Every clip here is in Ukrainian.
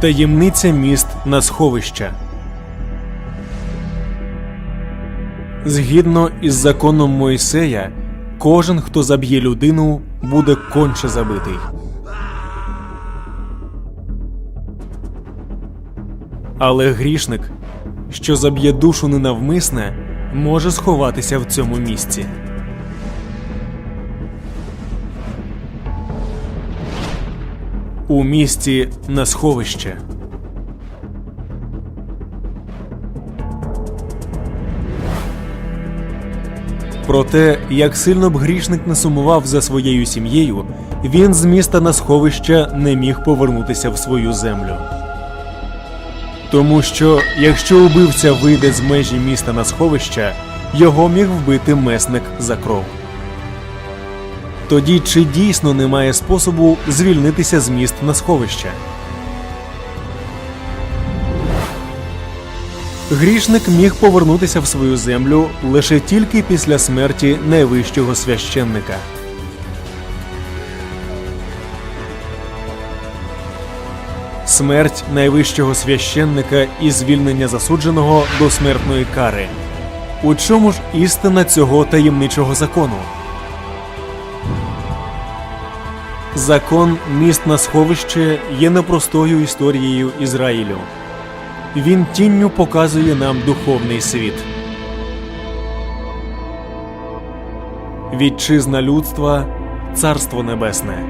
Таємниця міст на сховища. Згідно із законом Мойсея, кожен, хто заб'є людину, буде конче забитий. Але грішник, що заб'є душу ненавмисне, може сховатися в цьому місці. У місті на сховище. Про те, як сильно б грішник не сумував за своєю сім'єю, він з міста на сховище не міг повернутися в свою землю. Тому що, якщо убивця вийде з межі міста на сховище, його міг вбити месник за кров. Тоді чи дійсно немає способу звільнитися з міст на сховище? Грішник міг повернутися в свою землю лише тільки після смерті найвищого священника. Смерть найвищого священника і звільнення засудженого до смертної кари. У чому ж істина цього таємничого закону? Закон міст на сховище є непростою історією Ізраїлю. Він тінню показує нам духовний світ. Вітчизна людства Царство Небесне.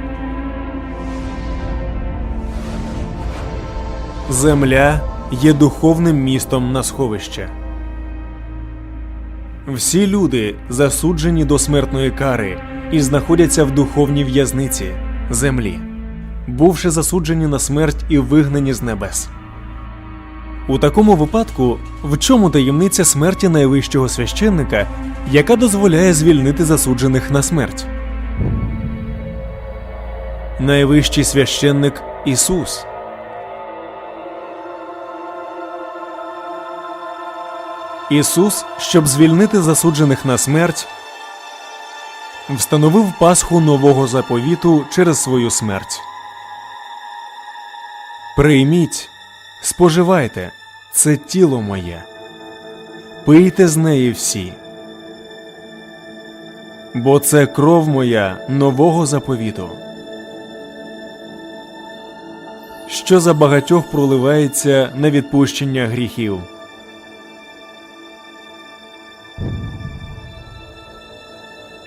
Земля є духовним містом на сховище. Всі люди засуджені до смертної кари і знаходяться в духовній в'язниці землі, бувши засуджені на смерть і вигнані з небес. У такому випадку, в чому таємниця смерті найвищого священника, яка дозволяє звільнити засуджених на смерть? Найвищий священник Ісус. Ісус, щоб звільнити засуджених на смерть, встановив Пасху нового заповіту через свою смерть. Прийміть, споживайте, це тіло моє, пийте з неї всі. Бо це кров моя нового заповіту, що за багатьох проливається на відпущення гріхів.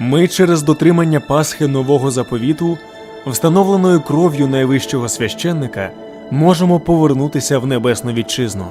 Ми через дотримання Пасхи нового заповіту, встановленою кров'ю найвищого священника, можемо повернутися в небесну вітчизну.